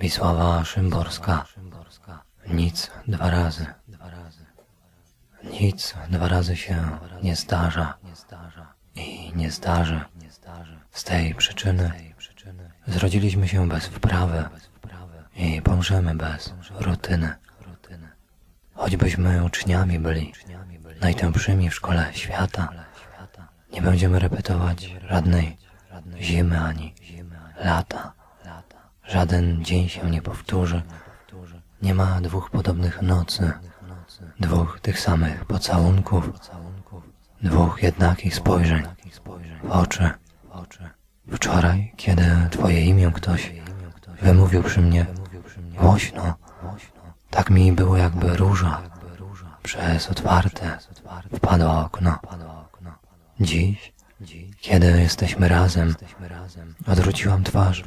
Wisława Szymborska. Nic dwa razy. Nic dwa razy się nie zdarza i nie zdarzy. Z tej przyczyny zrodziliśmy się bez wprawy i pomrzemy bez rutyny. Choćbyśmy uczniami byli, najtępszymi w szkole świata, nie będziemy repetować żadnej zimy ani lata. Żaden dzień się nie powtórzy. Nie ma dwóch podobnych nocy, dwóch tych samych pocałunków, dwóch jednakich spojrzeń w oczy. Wczoraj, kiedy twoje imię ktoś wymówił przy mnie głośno, tak mi było jakby róża przez otwarte wpadło okno. Dziś, kiedy jesteśmy razem, odwróciłam twarz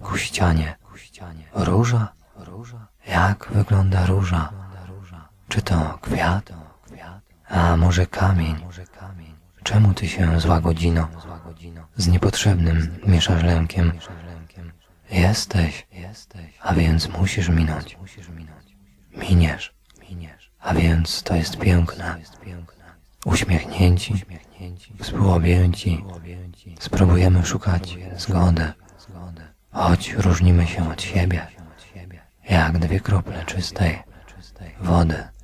ku ścianie. Róża? Jak wygląda róża? Czy to kwiat? A może kamień? Czemu ty się, zła godzino, z niepotrzebnym mieszasz lękiem? Jesteś, a więc musisz minąć. Miniesz, a więc to jest piękne. Uśmiechnięci, współobjęci, spróbujemy szukać zgody, choć różnimy się od siebie, jak dwie krople czystej. wody.